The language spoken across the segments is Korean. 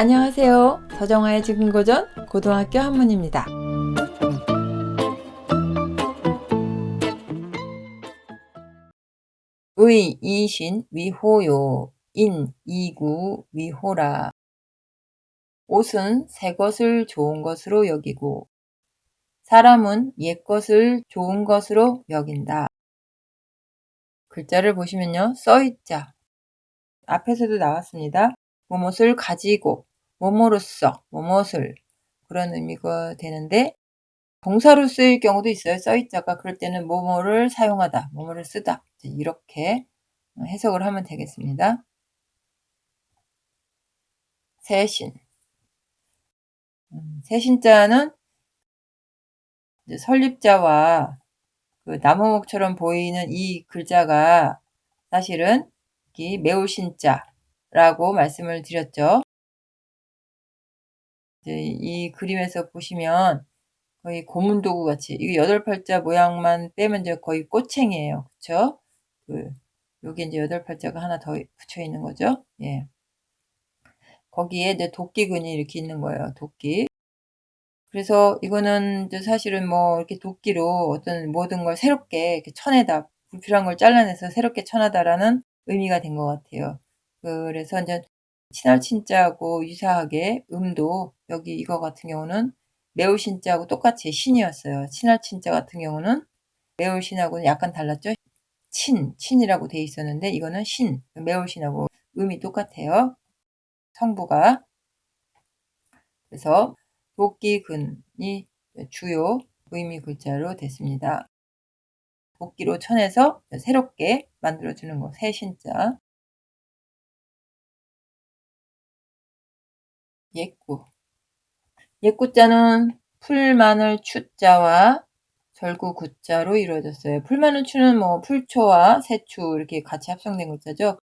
안녕하세요. 서정아의 지금 고전 고등학교 한문입니다. 의, 이신, 위호요, 인, 이구, 위호라. 옷은 새 것을 좋은 것으로 여기고, 사람은 옛 것을 좋은 것으로 여긴다. 글자를 보시면요, 써있자. 앞에서도 나왔습니다. 무엇을 가지고, 뭐뭐로써, 뭐뭇을 그런 의미가 되는데 동사로 쓰일 경우도 있어요. 써있자가 그럴 때는 뭐뭐를 사용하다, 뭐뭐를 쓰다 이렇게 해석을 하면 되겠습니다. 세신 음, 세신자는 설립자와 그 나무목처럼 보이는 이 글자가 사실은 매우 신자라고 말씀을 드렸죠. 이 그림에서 보시면 거의 고문 도구 같이 이게 여덟 팔자 모양만 빼면 이제 거의 꼬챙이에요. 그쵸? 그 여기 이제 여덟 팔자가 하나 더 붙여 있는 거죠. 예. 거기에 이제 도끼근이 이렇게 있는 거예요. 도끼. 그래서 이거는 이제 사실은 뭐 이렇게 도끼로 어떤 모든 걸 새롭게 이렇게 쳐내다 불필요한 걸 잘라내서 새롭게 쳐내다라는 의미가 된 것 같아요. 그래서 이제 친할 친자하고 유사하게 음도 여기 이거 같은 경우는 매우 신자하고 똑같이 신이었어요. 친할 친자 같은 경우는 매우 신하고는 약간 달랐죠. 친, 친이라고 돼 있었는데 이거는 신, 매우 신하고 음이 똑같아요. 성부가. 그래서 도끼근이 주요 의미 글자로 됐습니다. 도끼로 쳐내서 새롭게 만들어주는 거, 새 신자. 예구. 예구자는 풀마늘 추자와 절구 구자로 이루어졌어요. 풀마늘 추는 뭐 풀초와 새추 이렇게 같이 합성된 글자죠.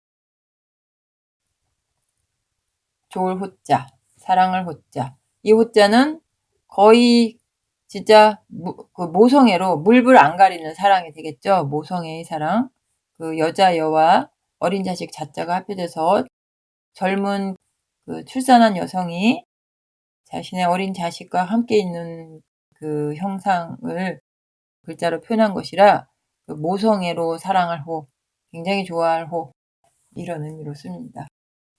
좋을 호자, 사랑을 호자. 이 호자는 거의 진짜 그 모성애로 물불 안 가리는 사랑이 되겠죠. 모성애의 사랑. 그 여자 여와 어린 자식 자자가 합해져서 젊은 그 출산한 여성이 자신의 어린 자식과 함께 있는 그 형상을 글자로 표현한 것이라 그 모성애로 사랑할 호, 굉장히 좋아할 호 이런 의미로 씁니다.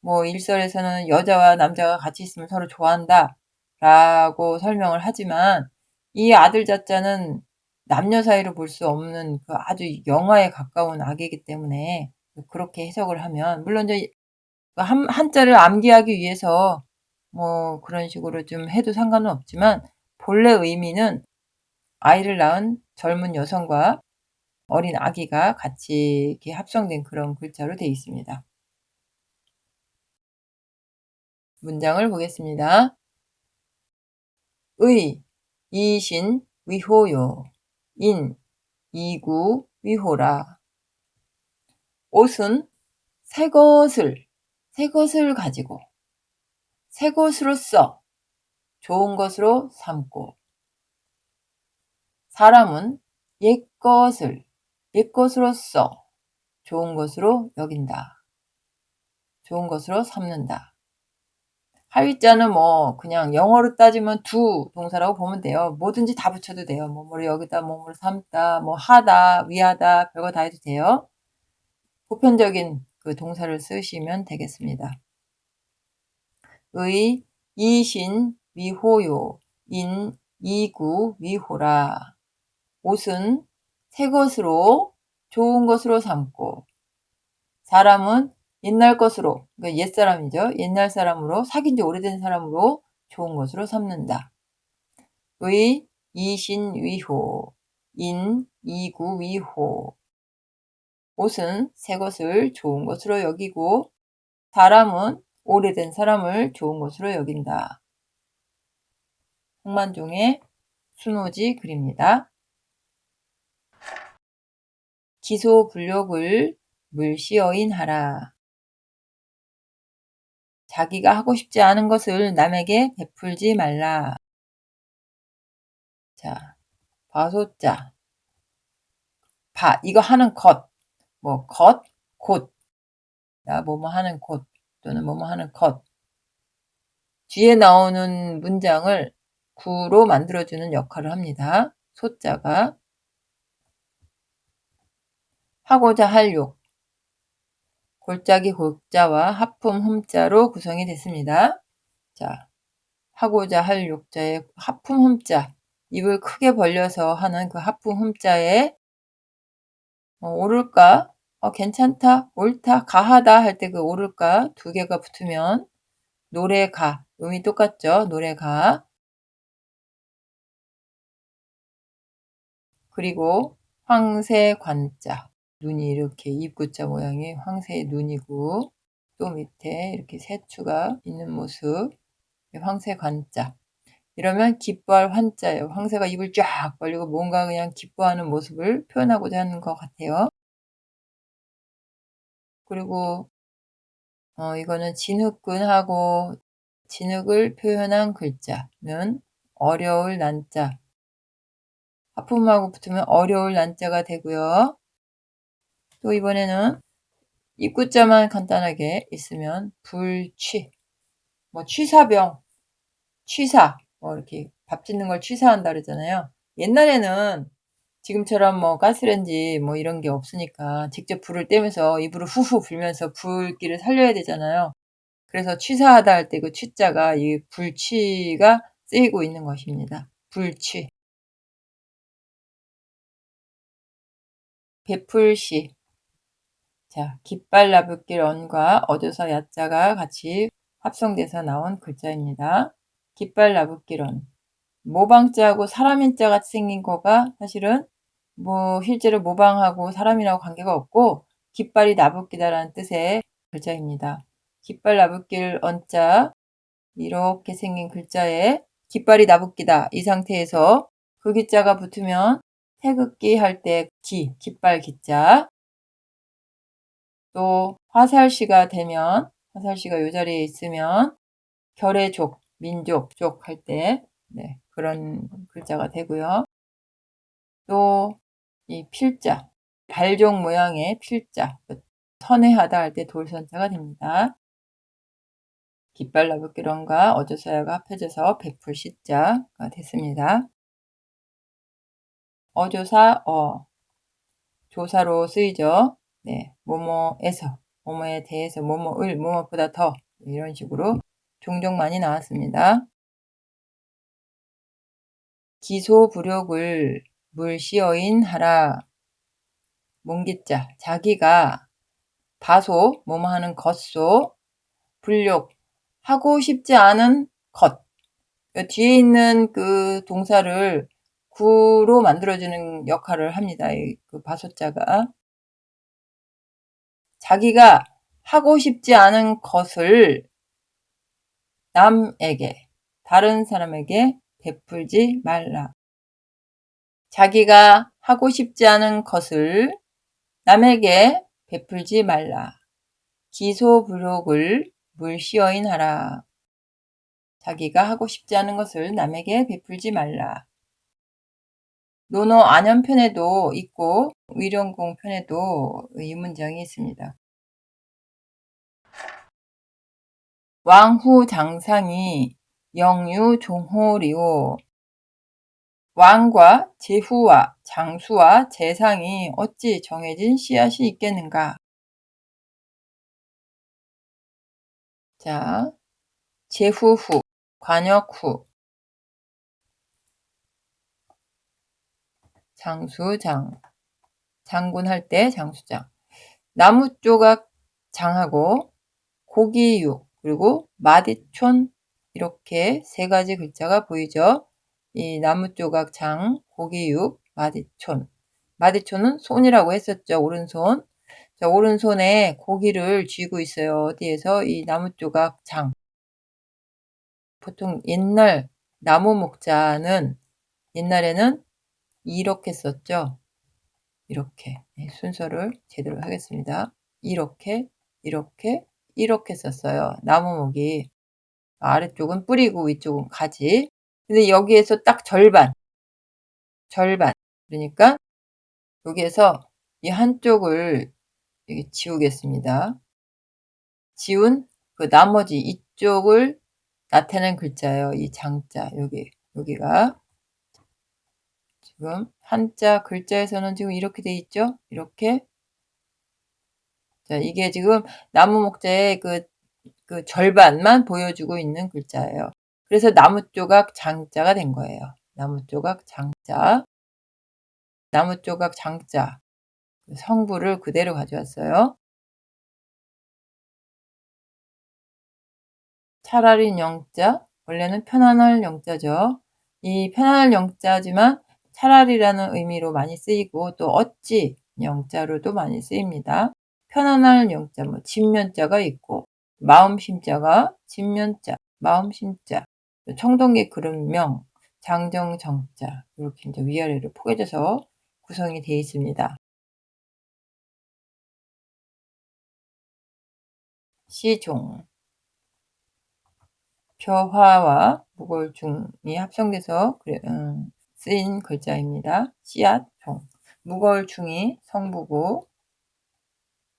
뭐 일설에서는 여자와 남자가 같이 있으면 서로 좋아한다 라고 설명을 하지만 이 아들 자자는 남녀 사이로 볼 수 없는 그 아주 영화에 가까운 악이기 때문에 그렇게 해석을 하면 물론 이제 그 한, 한자를 암기하기 위해서 뭐 그런 식으로 좀 해도 상관은 없지만 본래 의미는 아이를 낳은 젊은 여성과 어린 아기가 같이 이렇게 합성된 그런 글자로 되어 있습니다. 문장을 보겠습니다. 의, 이신, 위호요, 인, 이구, 위호라. 옷은 새 것을 새 것을 가지고 새 것으로 써 좋은 것으로 삼고 사람은 옛 것을 옛 것으로 써 좋은 것으로 여긴다. 좋은 것으로 삼는다. 하위자는 뭐 그냥 영어로 따지면 두 동사라고 보면 돼요. 뭐든지 다 붙여도 돼요. 뭐뭐를 여기다 뭐뭐를 삼다, 뭐 하다, 위하다, 별거 다 해도 돼요. 보편적인 그 동사를 쓰시면 되겠습니다. 의, 이신, 위호요, 인, 이구, 위호라. 옷은 새 것으로 좋은 것으로 삼고 사람은 옛날 것으로 그러니까 옛 사람이죠. 옛날 사람으로 사귄 지 오래된 사람으로 좋은 것으로 삼는다. 의, 이신, 위호, 인, 이구, 위호. 옷은 새 것을 좋은 것으로 여기고 사람은 오래된 사람을 좋은 것으로 여긴다. 홍만종의 순오지 글입니다. 기소불력을 물시어인하라. 자기가 하고 싶지 않은 것을 남에게 베풀지 말라. 자, 바소자. 바, 이거 하는 것. 뭐, 것, 곧. 나 뭐뭐 하는 곳 또는 뭐뭐 하는 것. 뒤에 나오는 문장을 구로 만들어주는 역할을 합니다. 소자가 하고자 할 욕, 골짜기 골자와 하품 흠자로 구성이 됐습니다. 자, 하고자 할 욕자의 하품 흠자, 입을 크게 벌려서 하는 그 하품 흠자에 어, 오를까, 어, 괜찮다, 옳다, 가하다 할 때 그 오를까 두 개가 붙으면 노래가, 음이 똑같죠? 노래가. 그리고 황새 관자, 눈이 이렇게 입구자 모양이 황새의 눈이고 또 밑에 이렇게 새추가 있는 모습, 황새 관자. 이러면 기뻐할 환자예요. 황새가 입을 쫙 벌리고 뭔가 그냥 기뻐하는 모습을 표현하고자 하는 것 같아요. 그리고 어, 이거는 진흙근하고 진흙을 표현한 글자는 어려울 난자. 하품하고 붙으면 어려울 난자가 되고요. 또 이번에는 입구자만 간단하게 있으면 불취, 뭐 취사병, 취사, 뭐 이렇게 밥 짓는 걸 취사한다 그러잖아요. 옛날에는 지금처럼 뭐 가스렌지 뭐 이런 게 없으니까 직접 불을 떼면서 입으로 후후 불면서 불기를 살려야 되잖아요. 그래서 취사하다 할 때 그 취자가 이 불취가 쓰이고 있는 것입니다. 불취. 베풀시. 자, 깃발 나붓길 언과 어조사 야자가 같이 합성돼서 나온 글자입니다. 깃발 나붓길 언. 모방자하고 사람인자 같이 생긴 거가 사실은 뭐 실제로 모방하고 사람이라고 관계가 없고 깃발이 나붓기다라는 뜻의 글자입니다. 깃발 나붓길 언자 이렇게 생긴 글자에 깃발이 나붓기다 이 상태에서 그 기자가 붙으면 태극기 할 때 기, 깃발 기자 또 화살시가 되면 화살시가 이 자리에 있으면 결의족, 민족, 족 할 때 네, 그런 글자가 되고요. 또 이 필자, 발종 모양의 필자, 선회하다 할 때 돌선자가 됩니다. 깃발 나붓기론과 어조사야가 합해져서 백풀 시자가 됐습니다. 어조사 어 조사로 쓰이죠. 네, 뭐뭐에서 뭐뭐에 대해서 뭐뭐을 뭐뭐보다 더 이런 식으로 종종 많이 나왔습니다. 기소부력을 물시어인 하라 몽기자 자기가 바소 뭐뭐 하는 것소 불욕 하고 싶지 않은 것 뒤에 있는 그 동사를 구로 만들어주는 역할을 합니다. 그 바소자가 자기가 하고 싶지 않은 것을 남에게 다른 사람에게 베풀지 말라. 자기가 하고 싶지 않은 것을 남에게 베풀지 말라. 기소불욕을 물시어인하라. 자기가 하고 싶지 않은 것을 남에게 베풀지 말라. 논어 안연편에도 있고 위령공 편에도 이 문장이 있습니다. 왕후 장상이 영유 종호리오. 왕과 제후와 장수와 재상이 어찌 정해진 씨앗이 있겠는가? 자, 제후후, 관역후, 장수장, 장군 할 때 장수장, 나무 조각 장하고 고기육, 그리고 마디촌 이렇게 세 가지 글자가 보이죠? 이 나무 조각 장, 고기육, 마디촌. 마디촌은 손이라고 했었죠. 오른손. 자, 오른손에 고기를 쥐고 있어요. 어디에서? 이 나무 조각 장. 보통 옛날 나무 목자는 옛날에는 이렇게 썼죠. 이렇게 네, 순서를 제대로 하겠습니다. 이렇게, 이렇게, 이렇게 썼어요. 나무목이. 아래쪽은 뿌리고 위쪽은 가지. 근데 여기에서 딱 절반, 절반. 그러니까 여기에서 이 한쪽을 지우겠습니다. 지운 그 나머지 이쪽을 나타낸 글자예요. 이 장자 여기 여기가 지금 한자 글자에서는 지금 이렇게 돼 있죠? 이렇게 자 이게 지금 나무 목자의 그, 그 절반만 보여주고 있는 글자예요. 그래서 나무 조각 장자가 된 거예요. 나무 조각 장자 나무 조각 장자 성부를 그대로 가져왔어요. 차라리 영자 원래는 편안할 영자죠. 이 편안할 영자지만 차라리라는 의미로 많이 쓰이고 또 어찌 영자로도 많이 쓰입니다. 편안할 영자 뭐 진면자가 있고 마음 심자가 진면자 마음 심자 청동기 그름명 장정 정자 이렇게 이제 위아래로 포개져서 구성이 되어 있습니다. 시종 표화와 무골중이 합성돼서 음, 쓰인 글자입니다. 씨앗, 종. 무골중이 성부고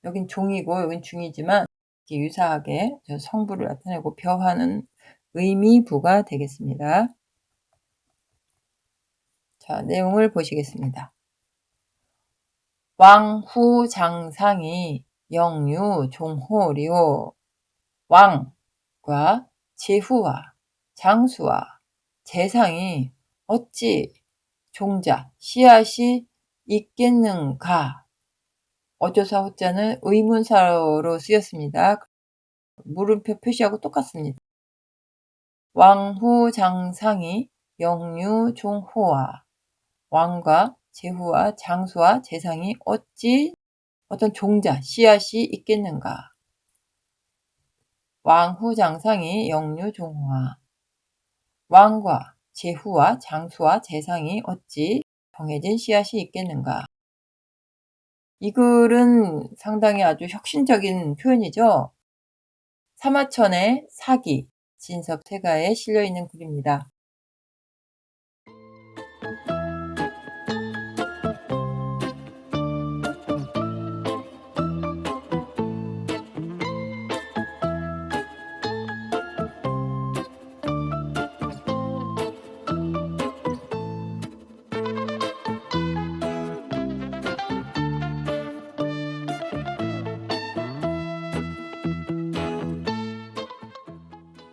여긴 종이고 여긴 중이지만 유사하게 성부를 나타내고 벼화는 의미부가 되겠습니다. 자, 내용을 보시겠습니다. 왕후 장상이 영유 종호리오 왕과 제후와 장수와 재상이 어찌 종자 씨앗이 있겠는가 어조사 호자는 의문사로 쓰였습니다. 물음표 표시하고 똑같습니다. 왕후 장상이 영유 종호와 왕과 제후와 장수와 재상이 어찌 어떤 종자 씨앗이 있겠는가 왕후 장상이 영유 종호와 왕과 제후와 장수와 재상이 어찌 정해진 씨앗이 있겠는가 이 글은 상당히 아주 혁신적인 표현이죠. 사마천의 사기, 진섭태가에 실려 있는 글입니다.